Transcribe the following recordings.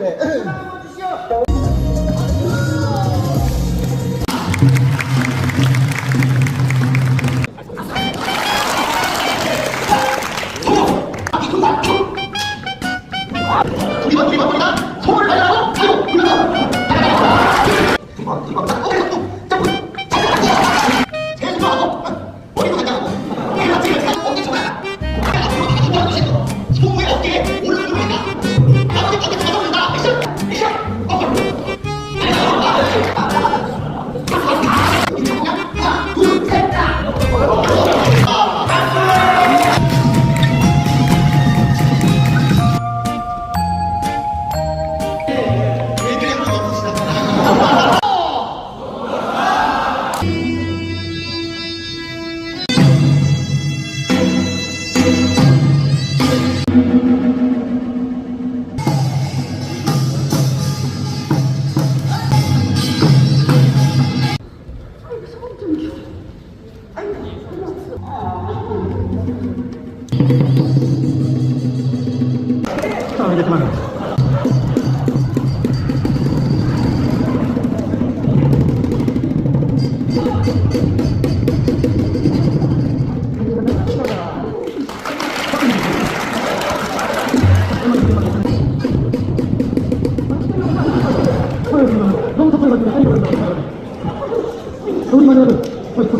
타보지 그래. 빼고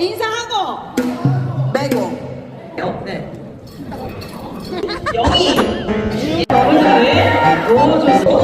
인사하고. 빼고. 네. 영희. 여러분들 오좋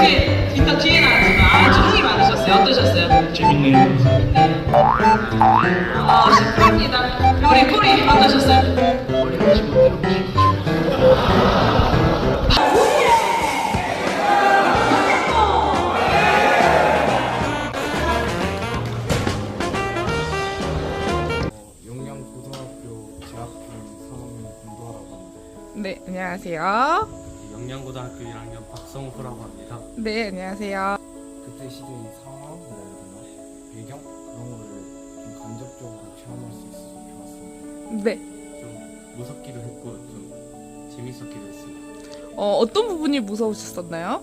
그게 이따 뒤에 나왔지만 아주 흥이 많으셨어요 어떠셨어요? 재밌네요. 아 시끄럽니다 우리 꼬리 어떠셨어요? 머리 하지 못해요. 영양고등학교 재학생 3학년 공부하라고 하는데 네, 안녕하세요. 영양고등학교 1학년 박성호라고 합니다. 네, 안녕하세요. 그때 시대의 해야 되나? 배경? 그런 거를 좀 간접적으로 체험할 수 있어서 좋았습니다 네. 좀 무섭기도 했고 좀 재밌었기도 했습니다. 어, 어떤 부분이 무서우셨었나요?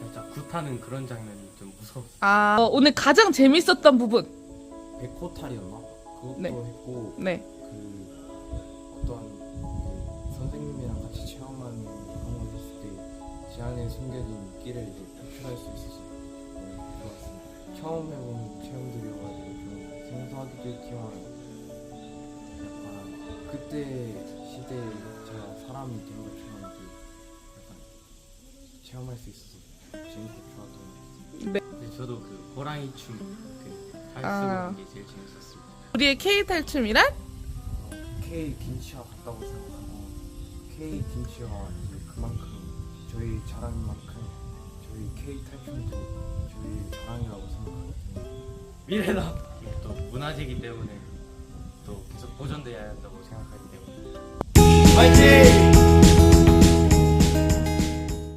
살짝 굿하는 그런 장면이 좀 무서웠어요. 아, 어, 오늘 가장 재밌었던 부분. 백호탈이었나? 그것도 네. 했고 네. 그 어떤 제 안에 숨겨진 끼를 이제 표출할 수 있어서 너무 좋았습니다 처음 해보는 체험들이어가지고 좀 생소하기도 했지만 약간 그때 시대에 제가 사람이 된 것처럼 약간 체험할 수 있어서 재밌고 좋았던 것 같습니다 근데 저도 그 호랑이 춤그 아. 게 제일 재밌었습니다. 우리의 K 탈춤이란? 어, K 김치와 같다고 생각하고 K 김치와 그만큼 저희 자랑인 만큼 저희 K 탈출도 저희 자랑이라고 생각합니다. 미래다. 이게 또 문화재이기 때문에 또 계속 보존돼야 한다고 생각하기 때문에. 화이팅!